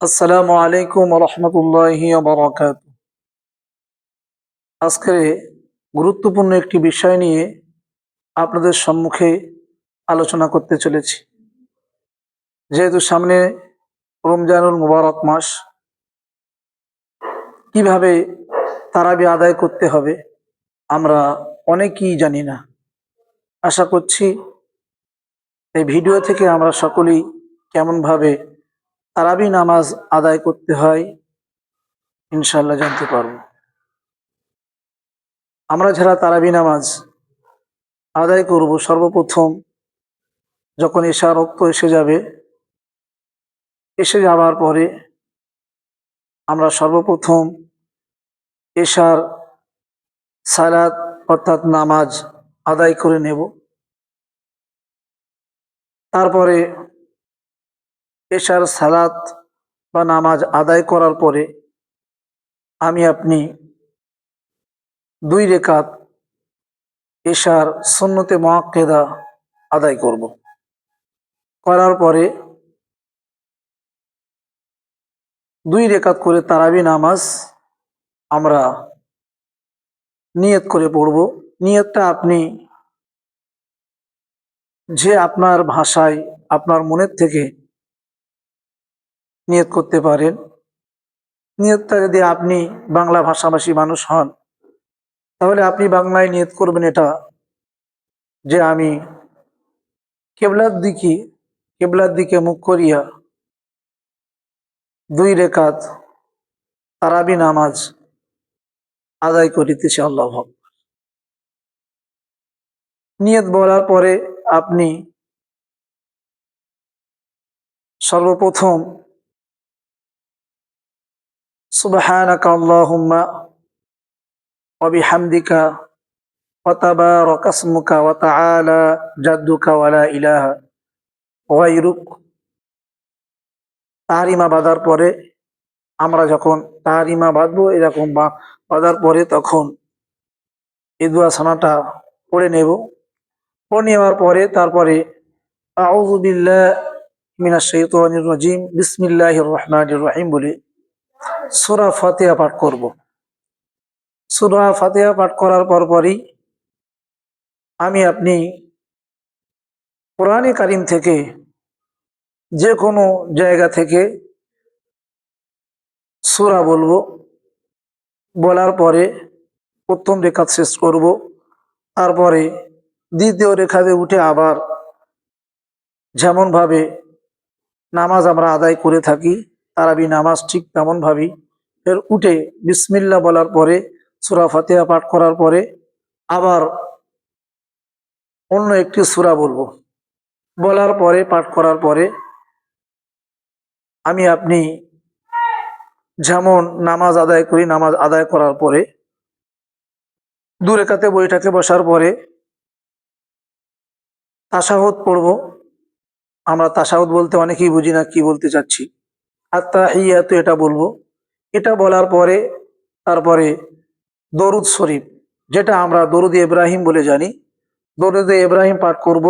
আসসালামু আলাইকুম রহমতুল্লাহি বরকাত আজকে গুরুত্বপূর্ণ একটি বিষয় নিয়ে আপনাদের সম্মুখে আলোচনা করতে চলেছি। যেহেতু সামনে রমজানুল মুবারক মাস, কীভাবে তারাবি আদায় করতে হবে আমরা অনেকেই জানি না। আশা করছি এই ভিডিও থেকে আমরা সকলেই কেমনভাবে তারাবি নামাজ আদায় করতে হয় ইনশাল্লাহ জানতে পারব। আমরা যারা তারাবি নামাজ আদায় করব, সর্বপ্রথম যখন এশা রক্ত এসে যাবে, এসে যাওয়ার পরে আমরা সর্বপ্রথম এশার সালাত অর্থাৎ নামাজ আদায় করে নেব। তারপরে এশার সালাত বা নামাজ আদায় করার পরে আমি আপনি দুই রেখাত এশার সুন্নতে মহাক্কেদা আদায় করব। করার পরে দুই রেখাত করে তারাবি নামাজ আমরা নিয়ত করে পড়ব। নিয়তটা আপনি যে আপনার ভাষায়, আপনার মনের থেকে নিয়ত করতে পারেন। নিয়তটা যদি আপনি বাংলা ভাষাভাষী মানুষ হন, তাহলে আপনি বাংলায় নিয়ত করবেন এটা যে আমি কেবলার দিকে কেবলার দিকে মুখ করিয়া দুই রেখাত তারাবি নামাজ আদায় করিতেছে আল্লাহ ভক্ত নিয়ত বলার পরে আপনি সর্বপ্রথম سبحانك اللهم وبحمدك وتبارك اسمك وتعالى جدك ولا إله غيرك তাহারিমা বাঁধার পরে আমরা যখন তাহারিমা বাঁধবো এরকম বা- বাঁধার পরে তখন এই দোয়া সানাটা পড়ে নেব পড়ে নেওয়ার পরে তারপরে আউযু বিল্লাহ মিনাশ শাইতানির রাজিম বিসমিল্লাহির রহমানির রহিম বলে সূরা ফাতিহা পাঠ করব। সূরা ফাতিহা পাঠ করার পর পরই আমি আপনি কোরআনে কারিম থেকে যে কোনো জায়গা থেকে সূরা বলব। বলার পরে প্রথম রেখা শেষ করব। তারপরে দ্বিতীয় রেখাতে উঠে আবার যেমনভাবে নামাজ আমরা আদায় করে থাকি তারাবি নামাজ ঠিক তেমন ভাবেই ফের উঠে বিসমিল্লা বলার পরে, সুরা ফাতিহা পাঠ করার পরে আবার অন্য একটি সূরা বলব। বলার পরে, পাঠ করার পরে আমি আপনি যেমন নামাজ আদায় করি, নামাজ আদায় করার পরে দূরে কাতে বইটাকে বসার পরে তাসাহত পড়ব। আমরা তাসাহত বলতে অনেকেই বুঝি না কি বলতে চাচ্ছি। আত্মা এটা বলব। এটা বলার পরে, তারপরে দরুদ শরীফ, যেটা আমরা দরুদ ইব্রাহিম বলে জানি। দরুদ ইব্রাহিম পাঠ করব।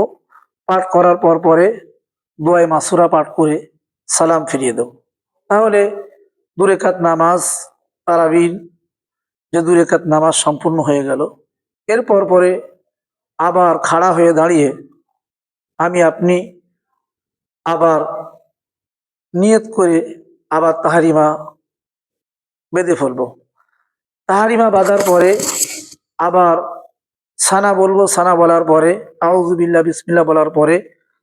পাঠ করার পর পরে দোয়াই মাসুরা পাঠ করে সালাম ফিরিয়ে দেব। তাহলে দুরেখাত নামাজ তারাবিন যে দুরেখাত নামাজ সম্পূর্ণ হয়ে গেল। এরপর পরে আবার খাড়া হয়ে দাঁড়িয়ে আমি, আপনি আবার নিয়ত করে আবার তাহারিমা বেঁধে ফেলব। তাহারিমা বাঁধার পরে আবার সানা বলব, সানা বলার পরে আউজুবিল্লা বিসমিল্লা বলার পরে,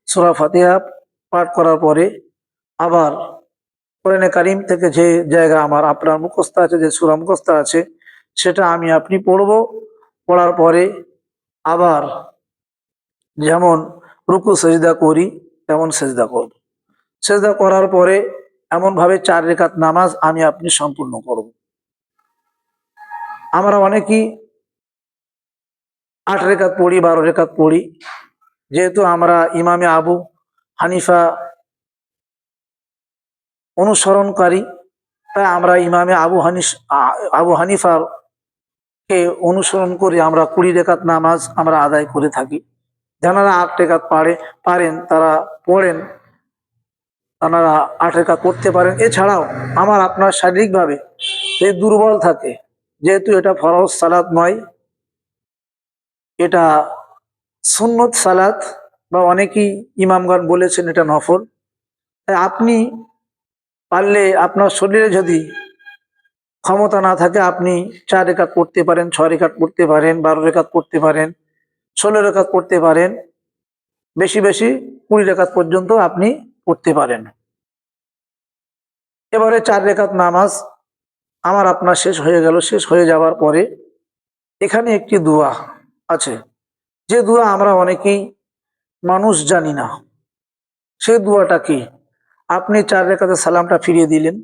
সুরা ফাতেহা পাঠ করার পরে আবার কোরআনে কারিম থেকে যে জায়গা আমার, আপনার মুখস্থ আছে, যে সুরা মুখস্থ আছে, সেটা আমি আপনি পড়ব। পড়ার পরে আবার যেমন রুকু, সেজদা করি, তেমন সেজদা করব। সেজদা করার পরে এমনভাবে চার রেখাত নামাজ আমি আপনি সম্পূর্ণ করব। আমরা অনেকেই আট রেখাত পড়ি, বারো রেখাত পড়ি। যেহেতু আমরা ইমামে আবু হানিফা অনুসরণকারী, তাই আমরা ইমামে আবু হানিস আবু হানিফার কে অনুসরণ করে আমরা কুড়ি রেখাত নামাজ আমরা আদায় করে থাকি। যারা আট রেখাত পারে পারেন, তারা পড়েন। আপনারা আট রেখাত করতে পারেন। এছাড়াও আমার আপনার শারীরিকভাবে যদি দুর্বল থাকে, যেহেতু এটা ফরজ সালাত নয়, এটা সুন্নত সালাত বা অনেকেই ইমামগণ বলেছেন এটা নফল। তাই আপনি পারলে আপনার শরীরে যদি ক্ষমতা না থাকে, আপনি চার রেখাত করতে পারেন, ছয় রেখাত করতে পারেন, বারো রেখাত করতে পারেন, ষোলো রেখাত করতে পারেন, বেশি বেশি কুড়ি রেখাত পর্যন্ত আপনি পড়তে পারেন। এবারে চার রেখাত নামাজ আমার আপনার শেষ হয়ে গেল, শেষ হয়ে যাওয়ার পরে এখানে একটি দোয়া আছে। যে দোয়া আমরা অনেকেই মানুষ জানি না। সে দোয়াটা কি? আপনি চার রেখাতে সালামটা ফিরিয়ে দিলেন।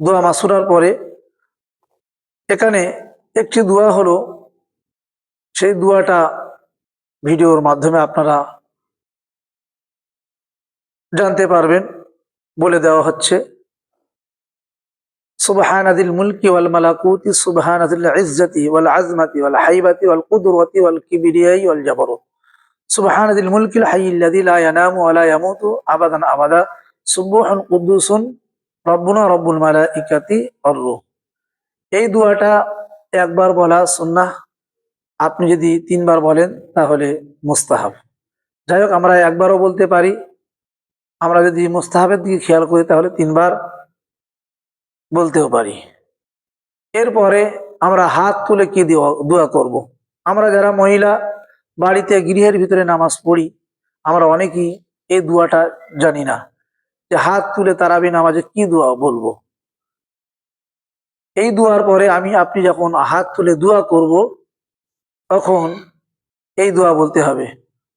দোয়া মাসুরার পরে এখানে একটি দোয়া হলো, সেই দোয়াটা ভিডিওর মাধ্যমে আপনারা জানতে পারবেন, বলে দেওয়া হচ্ছে। সুবহানাদিল মুলকি ওয়াল মালাকুতি, সুবহানাদিল ইজ্জতি ওয়াল আজমাতি ওয়াল হাইবাতি ওয়াল কুদরতি ওয়াল কিবরিয়াই ওয়াল জাবরুত। সুবহানাদিল মুলকিল হাইয়িল্লাযী লা ইয়ানামু ওয়া লা ইয়ামুতু আবাদান আবাদা। সুবহান কুদ্দুসুন, রব্বুনা রব্বুল মালাইকাতি আর রূহ। এই দুয়াটা একবার বলা সুন্নাহ। আপনি যদি তিনবার বলেন, তাহলে মুস্তাহাব। যাই হোক, আমরা একবারও বলতে পারি আমরা যদি মুস্তাহাবের দিকে খেয়াল করি, তাহলে তিনবার বলতেও পারি। এরপরে আমরা হাত তুলে কি দোয়া করব। আমরা যারা মহিলা, বাড়িতে গৃহের ভিতরে নামাজ পড়ি, আমরা অনেকেই এই দোয়াটা জানি না যে হাত তুলে তারাবি নামাজে কি দোয়া বলব? এই দোয়ার পরে আমি, আপনি যখন হাত তুলে দোয়া করব, তখন এই দোয়া বলতে হবে।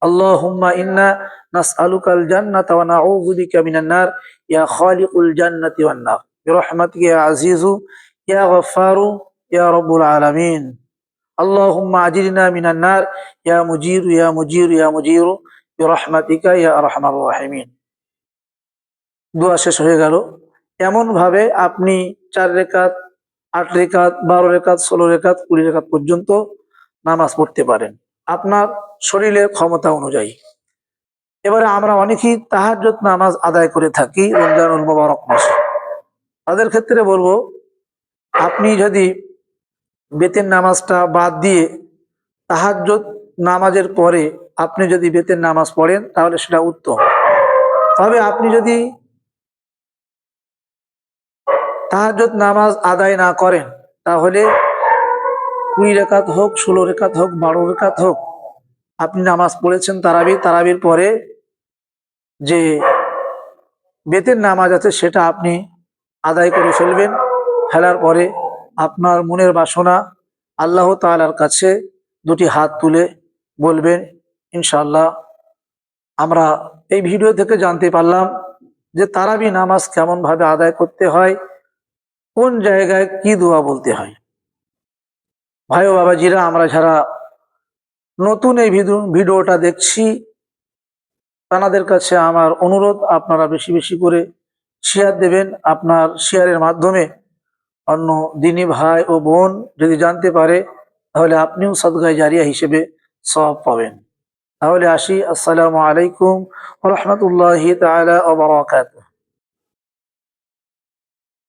আল্লাহুম্মা ইন্না নাসআলুকাল জান্নাতা ওয়া নাউযু বিকা মিনান নার। ইয়া খালিকুল জান্নাতি ওয়ান নার। বিরহমাতিকা ইয়া আজিজু, ইয়া গফফারু, ইয়া রাব্বুল আলামিন। আল্লাহুম্মা আজিরনা মিনান নার। ইয়া মুজিরু ইয়া মুজিরু ইয়া মুজিরু। বিরহমাতিকা ইয়া আরহামার রাহিমিন। দোয়া শেষ হয়ে গেল। এমন ভাবে আপনি চার রেখাত, আট রেখাত, বারো রেখাত, ষোলো রেখাত, কুড়ি রেখাত পর্যন্ত নামাজ পড়তে পারেন। আপনার শরীরের ক্ষমতা অনুযায়ী। এবারে আমরা অনেকেই তাহাজ্জত নামাজ আদায় করে থাকি, রমজানুল মোবারক মাসে। তাদের ক্ষেত্রে বলব, আপনি যদি বেতের নামাজটা বাদ দিয়ে তাহাজ্জত নামাজের পরে আপনি যদি বেতের নামাজ পড়েন, তাহলে সেটা উত্তম। তবে আপনি যদি তাহাজ্জত নামাজ আদায় না করেন, তাহলে কুড়ি রেখাত হোক, ষোলো রেখাত হোক, বারো রেখাত হোক, আপনি নামাজ পড়েছেন, তারাবি তারাবির পরে যে বেতের নামাজ আছে সেটা আপনি আদায় করে ফেলবেন। ফেলার পরে আপনার মনের বাসনা আল্লাহ তালার কাছে দুটি হাত তুলে বলবেন ইনশাল্লাহ আমরা এই ভিডিও থেকে জানতে পারলাম যে তারাবি নামাজ কেমন ভাবে আদায় করতে হয়, কোন জায়গায় কি দোয়া বলতে হয়। ভাই ও বাবাজিরা, আমরা যারা নতুন এই ভিডিও, ভিডিওটা দেখছি তানাদের কাছে আমার অনুরোধ, আপনারা বেশি বেশি করে শেয়ার দেবেন। আপনার শেয়ারের মাধ্যমে অন্য দিনী ভাই ও বোন যদি জানতে পারে, তাহলে আপনিও সদগায় জারিয়া হিসেবে সব পাবেন। তাহলে আসি। আসসালামু আলাইকুম রহমতুল্লাহ তালা